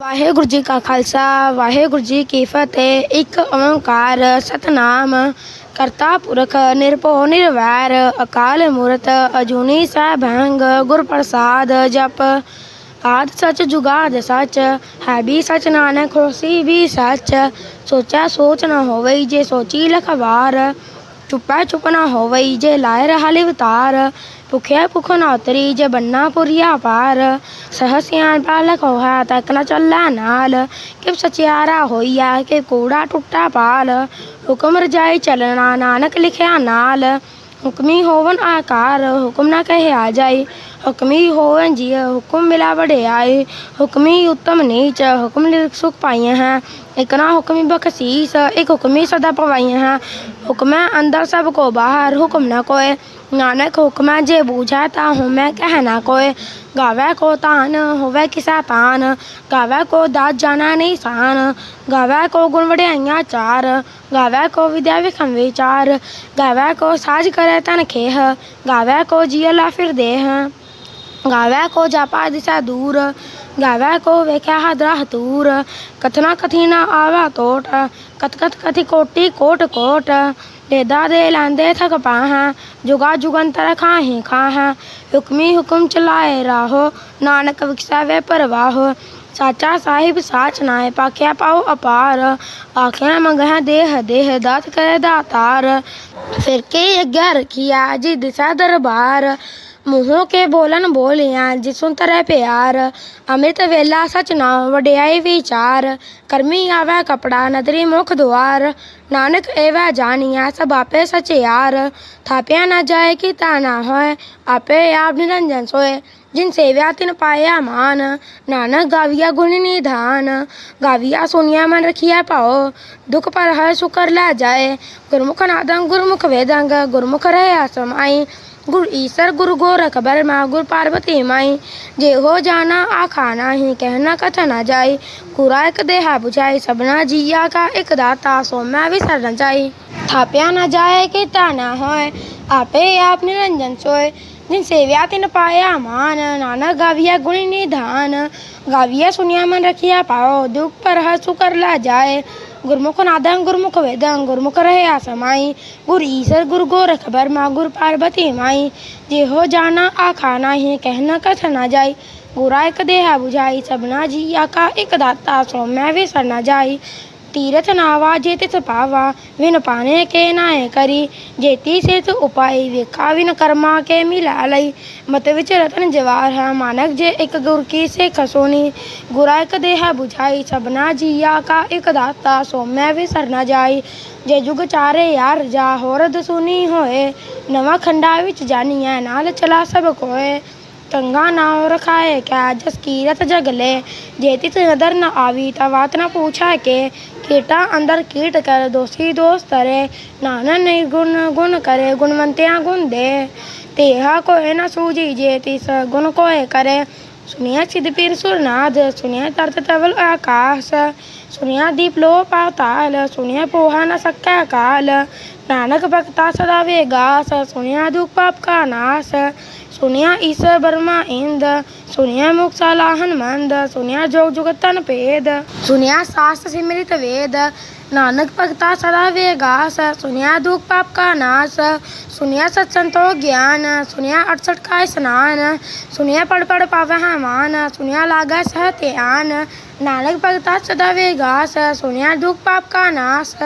ਵਾਹਿਗੁਰੂ ਜੀ ਕਾ ਖਾਲਸਾ, ਵਾਹਿਗੁਰੂ ਜੀ ਕੀ ਫਤਿਹ। ਇੱਕ ਓੰਕਾਰ, ਸਤਨਾਮ, ਕਰਤਾ ਪੁਰਖ, ਨਿਰਭਉ, ਨਿਰਵੈਰ, ਅਕਾਲ ਮੂਰਤ, ਅਜੂਨੀ ਸੈਭੰਗ ਗੁਰ ਪ੍ਰਸਾਦ ਜਪ। ਆਦ ਸਚ ਜੁਗਾਦ ਸਚ, ਹੈ ਵੀ ਸਚ ਨਾਨਕ, ਹੋਸੀ ਵੀ ਸਚ। ਸੋਚਾ ਸੋਚ ਨਾ ਹੋਵੇ ਜੇ ਸੋਚੀ ਲਖਵਾਰ ਚੁੱਪੈ ਚੁੱਪ ਨ ਹੋਵਈ ਜੇ ਲਾਇ ਰਹਾ ਲਿਵਤਾਰ ਭੁਖਿਆ ਭੁਖ ਨ ਉਤਰੀ ਜੇ ਬੰਨਾ ਪੁਰੀਆ ਪਾਰ। ਸਹਸਿਆਨ ਪਾਲਕ ਹੋਆ ਚੱਲਾ ਨਾਲ ਕਿ ਸਚਿਆਰਾ ਹੋਈਆ ਕਿ ਕੂੜਾ ਟੁੱਟਾ ਪਾਲ। ਹੁਕਮ ਰਜਾਈ ਚੱਲਣਾ ਨਾਨਕ ਲਿਖਿਆ ਨਾਲ, ਹੁਕਮੀ ਹੋਵਨ ਆਕਾਰ, ਹੁਕਮ ਨਾ ਕਹੇ ਆ ਜਾਈ ਹੁਕਮੀ ਹੋਵਨ ਜੀ ਹੁਕਮ ਮਿਲਾ ਵਡਿਆਈ ਹੁਕਮੀ ਉਤਮ ਨੀਚ, ਹੁਕਮ ਲਿਖ ਸੁਖ ਪਾਈਆਂ ਹੈ। ਇਕ ਨਾ ਹੁਕਮੀ ਬਖਸ਼ੀਸ, ਇੱਕ ਹੁਕਮੀ ਸਦਾ ਪਵਾਈਆਂ ਹੈ। ਹੁਕਮੈ ਅੰਦਰ ਸਭ ਕੋ ਬਾਹਰ ਹੁਕਮ ਨਾ ਕੋਏ। ਨਾਨਕ ਹੁਕਮੈ ਜੇ ਬੂਝੈ ਤਾ ਹੁਮੈ ਕਹਿ ਨਾ ਕੋਏ। ਗਾਵੇ ਕੋ ਤਾਨ, ਹੋਵੇ ਕਿਸਾ ਤਾਨ। ਗਾਵੇ ਕੋ ਦਾਤ ਜਾਣਾ ਨਹੀਂ ਸਾਨ। ਗਾਵੇ ਕੋ ਗੁਣ ਵਡਿਆਈਆਂ ਚਾਰ। ਗਾਵੇ ਕੋ ਵਿਦਿਆ ਵਿਖਮ ਵਿਚਾਰ। ਗਾਵੇ ਕੋ ਸਾਜ ਕਰੇ ਤਨ ਖੇਹ। ਗਾਵੇ ਕੋ ਜੀਅ ਲਾ ਫਿਰ ਦੇਹ। ਗਾਵੇ ਕੋ ਜਾਪਾ ਦਿਸਾ ਦੂਰ। ਗਾਵੇ ਕੋ ਵੇਖਿਆ ਹਦਰਾ ਹਤੂਰ, ਕਥਨਾ ਕਥੀ ਨਾ ਆਵਾ ਟੋਟ ਕਤ ਕਤ ਕਥੀ ਕੋਟੀ ਕੋਟ ਕੋਟ ਦੇਦਾ ਦੇ ਲਾਂਦੇ ਥਕ ਪਾਹਾਂ, ਜੁਗਾ ਜੁਗੰਤਰ ਖਾਹੀ ਖਾਹਾਂ, ਹੁਕਮੀ ਹੁਕਮ ਚਲਾਏ ਰਾਹੋ, ਨਾਨਕ ਵਿਖਸਾਵੇ ਪਰਵਾਹੋ ਸਾਚਾ ਸਾਹਿਬ ਸਾਚ ਨਾਏ ਪਾਖਿਆ ਪਾਉ ਅਪਾਰ। ਆਖਿਆ ਮੰਗਹਿ ਦੇਹ ਦੇਹ ਦਾਤ ਕਰੇ ਦਾਤਾਰ। ਫਿਰ ਕੇ ਅੱਗੇ ਰਖਿਆ ਜੀ ਦਿਸਾ ਦਰਬਾਰ। ਮੂੰਹੋਂ ਕੇ ਬੋਲਨ ਬੋਲਿਆ ਜਿਸੁਨ ਤਰੈ ਪਿਆਰ। ਅੰਮ੍ਰਿਤ ਵੇਲਾ ਸਚ ਨਾ ਵਡਿਆਈ ਵਿਚਾਰ। ਕਰਮੀ ਆਵੈ ਕਪੜਾ ਨਦਰੀ ਮੁਖ ਦੁਆਰ। ਨਾਨਕ ਏਵੈ ਜਾਣੀਆ ਸਭ ਆਪੇ ਸਚਿਆਰ। ਥਾਪਿਆ ਨਾ ਜਾਏ ਕਿ ਤਾ ਨਾ ਹੋਏ, ਆਪੇ ਆਪ ਨਿਰੰਜਨ ਸੋਏ। ਜਿਨ ਸੇਵਿਆ ਤਿਨ ਪਾਇਆ ਮਾਨ, ਨਾਨਕ ਗਾਵੀਆ ਗੁਣ ਨਿਧਾਨ। ਗਾਵੀਆ ਸੁਨਿਆ ਮਨ ਰਖਿਆ ਪਾਓ ਦੁਖ ਪਰ ਹਰ ਸੁਕਰ ਲੈ ਜਾਏ। ਗੁਰਮੁਖ ਨਾਦੰ ਗੁਰਮੁਖ ਵੇਦੰਗ, ਗੁਰਮੁਖ ਰਹਿ ਆਸਮ ਆਈ। ਗੁਰ ਈਸ਼ਰ ਗੁਰ ਗੋਰਖ ਬਰਮਾ ਗੁਰ ਪਾਰਵਤੀ ਮਾਈ। ਜੇ ਹੋ ਜਾਣਾ ਆਖਾ ਨਾਹੀ ਕਹਿਣਾ ਕਥ ਨਾ ਜਾਈ। ਗੁਰਾ ਇੱਕ ਦੇਹਾ 부ਝਾਈ ਸਭਨਾ ਜੀਆ ਕਾ ਇੱਕ ਦਾਤਾ, ਸੋ ਮੈਂ ਵਿਸਰ ਨਾ ਜਾਈ। ਥਾਪਿਆ ਨਾ ਜਾਏ ਕਿ ਤਾਣਾ ਹੋਏ। ਆਪੇ ਆਪ ਨਿਰੰਜਨ ਸੋਏ। સેવ્યા તિન પાયા માન નાના ગાવ્યા ગુણ નિધાન ગાવ્યા સુન્યા મન રખિયા પાઓ દુઃખ પર હસુ કરલા જાય ગુરમુખ નાદં ગુરમુખ વેદં ગુરમુખ રહે આસમાઈ ગુર ઈશ્વર ગુર ગોરખ ખબર માં ગુર પાર્વતી માઈ જે હો જાના આ ખાના હે કહેના કથ ના જાય ગુરા એક દેહા બુજાઈ સબના જીયા કા એક દાતા સો મેં વિસર ના જાય ਨਾਵਾ, ਜੇ ਤਿਸ ਪਾਵਾ, ਵਿਨ ਪਾਣੇ ਕੇ ਨਾਏ ਕਰੀ। ਜੇਤੀ ਸਿਤ ਉਪਾਈ, ਵੇਖਾ ਵਿਨ ਕਰਮਾ ਕੇ ਮਿਲਾ ਲਈ। ਮਤ ਵਿੱਚ ਰਤਨ ਜਵਾਰ ਹੈ ਮਾਨਕ, ਜੇ ਇੱਕ ਗੁਰ ਕੀ ਸੇ ਖਸੋਨੀ ਗੁਰਾ ਇੱਕ ਦੇਹਾ 부ਝਾਈ ਸਭਨਾ ਜੀਆ ਕਾ ਇੱਕ ਦਾਤਾ, ਸੋ ਮੈਂ ਵੀ ਸਰਨਾ ਜਾਈ। ਜੇ ਜੁਗ ਚਾਰੇ ਯਾਰ ਜਾ ਹੋਰਦ ਸੁਨੀ ਹੋਏ। ਨਵਾਂ ਖੰਡਾ ਵਿੱਚ ਜਾਨੀਐ, ਨਾਲ ਚਲਾ ਸਭ ਕੋਏ। ਕੰਗਾ ਨਾਉ ਰਖਾਏ, ਕੈ ਜਸ ਕੀਰਤ ਜਗਲੇ। ਜੇ ਤਿਤ ਨਦਰ ਨ ਆਵੀ, ਤਾ ਵਾਤ ਨ ਪੂਛਾ ਕੇ। ਕੀਟਾ ਅੰਦਰ ਕੀਟ ਕਰ ਦੋਸੀ ਦੋਸ ਤਰੇ ਨਾਨਕ ਨਹੀਂ ਗੁਣ ਗੁਣ ਕਰੇ, ਗੁਣਵੰਤਿਆ ਗੁਣ ਦੇ। ਤੇਹਾ ਕੋਏ ਨ ਸੂਜੀ ਜੇ, ਤਿਸ ਗੁਣ ਕੋਏ ਕਰੇ। ਸੁਨਿਆ ਸਿਧ ਪੀਰ ਸੁਰਨਾਦ ਸੁਨਿਆ ਤਰਤ ਤਵਲ ਆਕਾਸ। ਸੁਨਿਆ ਦੀਪ ਲੋ ਪਾਤਾਲ ਸੁਨਿਆ ਪੋਹਾ ਨ ਸਕੈ ਕਾਲ। ਨਾਨਕ ਭਗਤਾ ਸਦਾ ਵੇਗਾਸ ਸੁਨਿਆ ਦੁਖ ਪਾਪ ਕਾ ਨਾਸ। ਸੁਨਿਆ ਈਸਰ ਬਰਮਾ ਇੰਦ, ਸੁਨਿਆ ਮੁਕਤਾ ਲਾਹਨ ਮੰਦ, ਸੁਨਿਆ ਜੋਗ ਜੁਗਤ ਤਨ ਭੇਦ, ਸੁਨਿਆ ਸਾਸਤ ਸਿਮਰਿਤ ਵੇਦ, ਨਾਨਕ ਭਗਤਾ ਸਦਾ ਵੇਗਾਸ, ਸੁਨਿਆ ਦੁਖ ਪਾਪ ਕਾ ਨਾਸ, ਸੁਨਿਆ ਸਤ ਸੰਤੋ ਗਿਆਨ, ਸੁਨਿਆ 68 ਕਾ ਇਸਨਾਨ ਸੁਨਿਆ ਪੜ ਪੜ ਪਾਵੈ ਹੈ ਮਾਨ, ਸੁਨਿਆ ਲਾਗੈ ਸਹ ਧਿਆਨ, ਨਾਨਕ ਭਗਤਾ ਸਦਾ ਵੇਗਾਸ, ਸੁਨਿਆ ਦੁਖ ਪਾਪ ਕਾ ਨਾਸ।